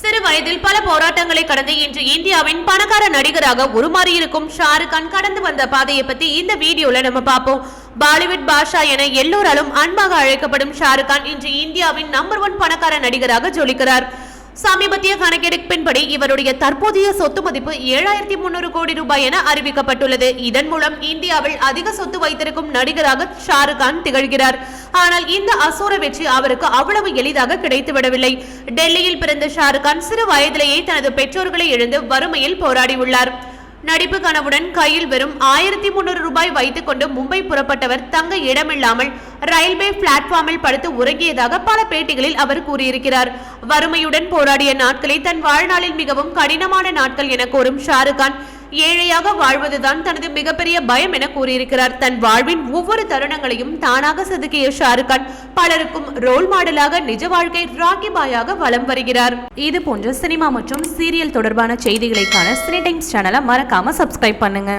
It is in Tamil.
சிறு வயதில் பல போராட்டங்களை கடந்து இன்று இந்தியாவின் பணக்கார நடிகராக உருமாறியிருக்கும் ஷாருக் கான் கடந்து வந்த பாதையை பத்தி இந்த வீடியோல நம்ம பார்ப்போம். பாலிவுட் பாஷா என எல்லோராலும் அன்பாக அழைக்கப்படும் ஷாருக் கான் இன்று இந்தியாவின் நம்பர் ஒன் பணக்கார நடிகராக ஜொலிக்கிறார். சமீபத்திய கணக்கெடுப்பின்படி இவருடைய தற்போதைய சொத்து மதிப்பு ஏழாயிரத்தி முன்னூறு கோடி ரூபாய் என அறிவிக்கப்பட்டுள்ளது. இதன் மூலம் இந்தியாவில் அதிக சொத்து வைத்திருக்கும் நடிகராக ஷாருக் கான் திகழ்கிறார். ஆனால் இந்த அசோர வெற்றி அவருக்கு அவ்வளவு எளிதாக கிடைத்துவிடவில்லை. டெல்லியில் பிறந்த ஷாருக் கான் சிறு வயதிலேயே தனது பெற்றோர்களை இழந்து வறுமையில் போராடியுள்ளார். நடிப்பு கனவுடன் கையில் வெறும் ஆயிரத்தி முன்னூறு ரூபாய் வைத்துக் கொண்டு மும்பை புறப்பட்டவர் தங்க இடமில்லாமல் ரயில்வே பிளாட்ஃபார்மில் படுத்து உறங்கியதாக பல பேட்டிகளில் அவர் கூறியிருக்கிறார். வறுமையுடன் போராடிய நாட்களை தன் வாழ்நாளில் மிகவும் கடினமான நாட்கள் என கூறும் ஷாருக்கான் ஏழையாக வாழ்வதுதான் தனது மிகப்பெரிய பயம் என கூறியிருக்கிறார். தன் வாழ்வின் ஒவ்வொரு தருணங்களையும் தானாக செதுக்கிய ஷாருக் கான் பலருக்கும் ரோல் மாடலாக நிஜ வாழ்க்கை ராக்கி பாயாக வலம் வருகிறார். இது போன்ற சினிமா மற்றும் சீரியல் தொடர்பான செய்திகளைக்கான சினி டைம்ஸ் சேனலை மறக்காம சப்ஸ்கிரைப் பண்ணுங்க.